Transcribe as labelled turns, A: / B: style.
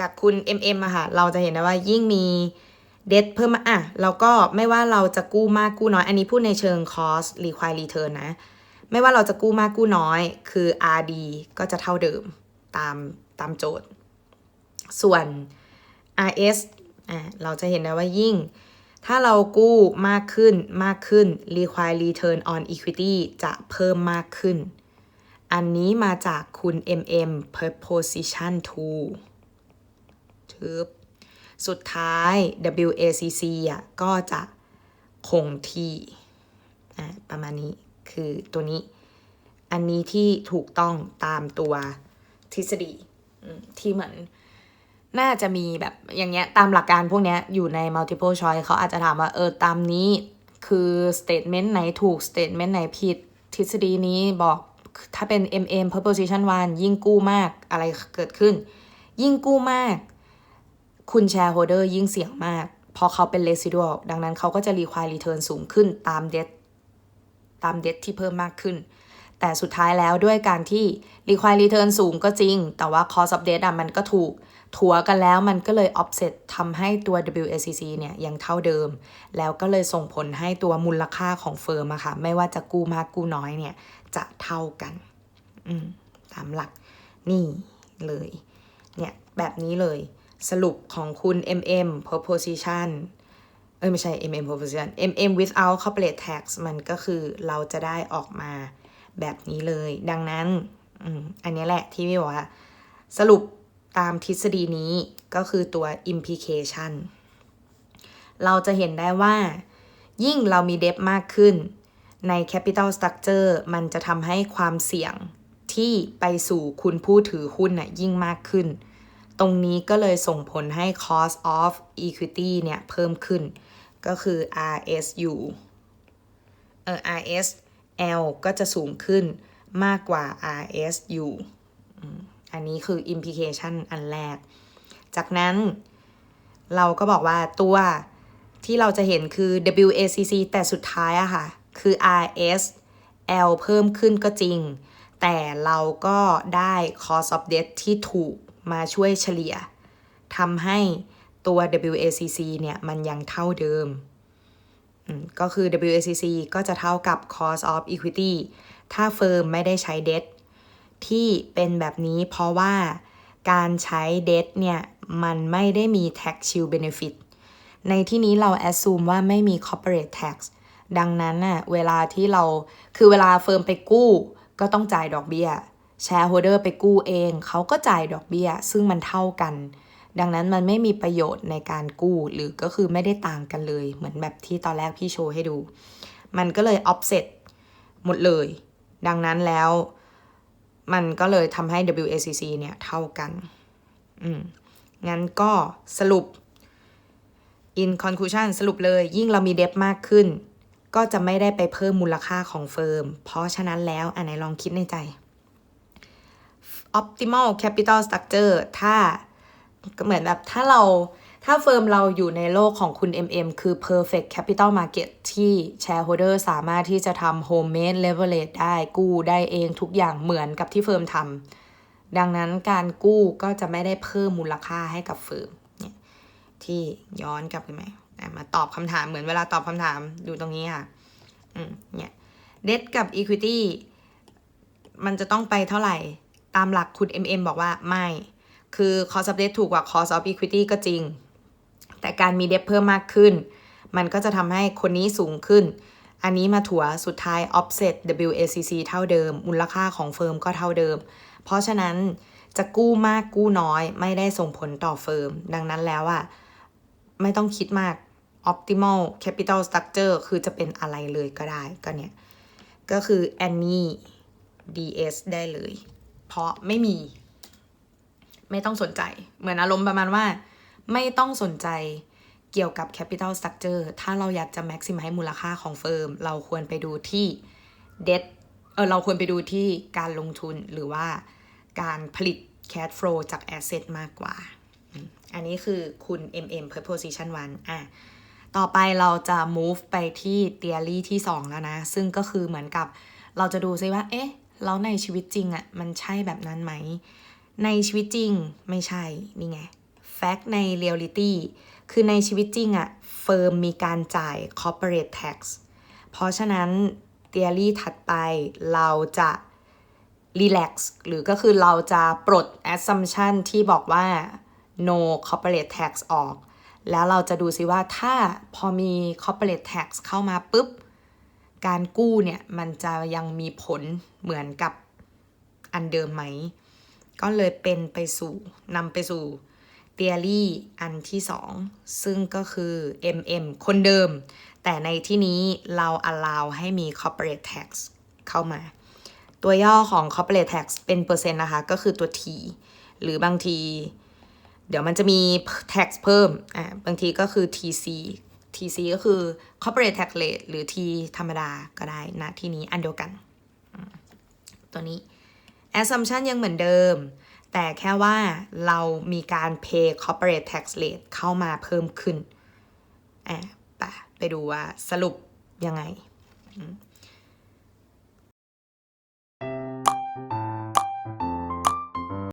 A: จากคุณ MM อะค่ะ เราจะเห็นได้ว่ายิ่งมีเด t เพิ่มมาอะแล้วก็ไม่ว่าเราจะกู้มากกู้น้อย อันนี้พูดในเชิง cost require return นะ ไม่ว่าเราจะกู้มากกู้น้อย คือ RD ก็จะเท่าเดิมตามตามโจทย์ ส่วน RS อะเราจะเห็นได้ว่ายิ่ง ถ้าเรากู้มากขึ้นมากขึ้น require return on equity จะเพิ่มมากขึ้น อันนี้มาจากคุณ MM preposition to ทึบ สุดท้าย WACC อะก็จะคงที่อะประมาณนี้คือตัวนี้ อันนี้ที่ถูกต้องตามตัวทฤษฎีที่เหมือนน่าจะมีแบบอย่างเงี้ยตามหลักการพวกเนี้ยอยู่ใน multiple choice เขาอาจจะถามว่าเออตามนี้คือ statement ไหนถูก statement ไหนผิด ทฤษฎีนี้บอกถ้าเป็น MM preposition one ยิ่งกู้มากอะไรเกิดขึ้น ยิ่งกู้มาก คุณ shareholder ยิ่งเสี่ยงมาก เพราะเขาเป็น residual ดังนั้นเขาก็จะ require return สูงขึ้นตาม debt ตาม debt ที่เพิ่มมากขึ้น แต่สุดท้ายแล้วด้วยการที่ require return สูงก็จริง แต่ว่า cost of debt อะมันก็ถูกถัวกันแล้วมันก็เลย offset ทำให้ตัว WACC เนี่ยยังเท่าเดิม แล้วก็เลยส่งผลให้ตัวมูลค่าของเฟิร์มอะค่ะ ไม่ว่าจะกู้มากกู้น้อยเนี่ย จะเท่ากันอืมตามหลักนี่เลย เนี่ย แบบนี้เลย สรุปของคุณ MM proposition เอ้ยไม่ใช่ MM proposition MM without corporate tax มันก็คือเราจะได้ออกมาแบบนี้เลย ดังนั้นอืมอันนี้แหละที่พี่บอกว่า สรุปตามทฤษฎีนี้ก็คือตัว implication เราจะเห็นได้ว่า ยิ่งเรามีเด t มากขึ้นใน capital structure มันจะทำให้ความเสี่ยงที่ไปสู่คุณผู้ถือหุ้นน่ะยิ่งมากขึ้น ตรงนี้ก็เลยส่งผลให้ cost of equity เนี่ยเพิ่มขึ้น ก็คือ RSU เออ RSL ก็จะสูงขึ้นมากกว่า RSU อันนี้คือ implication อันแรก จากนั้นเราก็บอกว่าตัวที่เราจะเห็นคือ WACC แต่สุดท้ายอะค่ะ คือ RSL เพิ่มขึ้นก็จริง แต่เราก็ได้ cost of debt ที่ถูก มาช่วยเฉลี่ยทำให้ตัว WACC เนี่ย มันยังเท่าเดิม ก็คือ WACC ก็จะเท่ากับ cost of equity ถ้าเฟิร์มไม่ได้ใช้ debt ที่เป็นแบบนี้เพราะว่าการใช้ debt เนี่ย มันไม่ได้มี tax shield benefit ในที่นี้เรา assume ว่าไม่มี corporate tax ดังนั้นน่ะเวลาที่เราคือเวลาเฟิร์มไปกู้ ก็ต้องจ่ายดอกเบี้ย shareholder ไปกู้เอง เขาก็จ่ายดอกเบี้ย ซึ่งมันเท่ากัน ดังนั้นมันไม่มีประโยชน์ในการกู้หรือก็คือไม่ได้ต่างกันเลย เหมือนแบบที่ตอนแรกพี่โชว์ให้ดู มันก็เลย offset หมดเลย ดังนั้นแล้วมันก็เลยทำให้ WACC เนี่ย เท่ากัน อืม งั้นก็สรุป in conclusion สรุปเลย ยิ่งเรามีเด t มากขึ้น ก็จะไม่ได้ไปเพิ่มมูลค่าของเฟิร์ม เพราะฉะนั้นแล้วอันไหนลองคิดในใจ optimal capital structure ถ้าเหมือนแบบถ้าเราถ้าเฟิร์มเราอยู่ในโลกของคุณ MM คือ perfect capital market ที่ shareholder สามารถที่จะทำ homemade leverage ได้กู้ได้เองทุกอย่างเหมือนกับที่เฟิร์มทำดังนั้นการกู้ก็จะไม่ได้เพิ่มมูลค่าให้กับเฟิร์มเนี่ยที่ย้อนกลับไปไหมมาตอบคำถามเหมือนเวลาตอบคำถามดูตรงนี้ค่ะอืมเนี่ย debt กับ equity มันจะต้องไปเท่าไหร่ ตามหลักคุณ MM บอกว่าไม่ คือ cost of debt ถูกกว่า cost of equity ก็จริง แต่การมี debt เพิ่มมากขึ้น มันก็จะทำให้คนนี้สูงขึ้น อันนี้มาถัวสุดท้าย offset WACC เท่าเดิม มูลค่าของเฟิร์มก็เท่าเดิม เพราะฉะนั้นจะกู้มากกู้น้อยไม่ได้ส่งผลต่อเฟิร์ม ดังนั้นแล้วอะไม่ต้องคิดมาก optimal capital structure คือจะเป็นอะไรเลยก็ได้ ก็เนี่ย ก็คือ Annie DS ได้เลย เพราะไม่มี ไม่ต้องสนใจ เหมือนอารมณ์ประมาณว่า ไม่ต้องสนใจเกี่ยวกับ capital structure ถ้าเราอยากจะ maximize มูลค่าของเฟิร์ม เราควรไปดูที่ debt เออเราควรไปดูที่การลงทุนหรือว่าการผลิต cash flow จาก asset มากกว่า อันนี้คือคุณ MM preposition 1อะ ต่อไปเราจะ move ไปที่ theory ที่ 2 แล้วนะ ซึ่งก็คือเหมือนกับเราจะดูซิว่า เอ๊ะ แล้วในชีวิตจริงอะ่ะมันใช่แบบนั้นไหม ในชีวิตจริงไม่ใช่ นี่ไง fact ใน reality คือในชีวิตจริงอะเฟิร์มมีการจ่าย corporate tax เพราะฉะนั้น theory ถัดไปเราจะ relax หรือก็คือเราจะปลด assumption ที่บอกว่า no corporate tax ออก แล้วเราจะดูซิว่าถ้าพอมี corporate tax เข้ามาปุ๊บ การกู้เนี่ยมันจะยังมีผลเหมือนกับอันเดิมไหม ก็เลยเป็นไปสู่นำไปสู่ theory อันที่สองซึ่งก็คือ MM คนเดิม แต่ในที่นี้เรา allow ให้มี corporate tax เข้ามา ตัวย่อของ corporate tax เป็นเปอร์เซ็นต์นะคะ ก็คือตัว T หรือบางที เดี๋ยวมันจะมี tax เพิ่ม อ่าบางทีก็คือ TC TC ก็คือ corporate tax rate หรือ T ธรรมดาก็ได้นะที่นี้อันเดียวกัน ตัวนี้ assumption ยังเหมือนเดิม แต่แค่ว่าเรามีการ pay corporate tax rate เข้ามาเพิ่มขึ้นอะไปไปดูว่าสรุปยังไง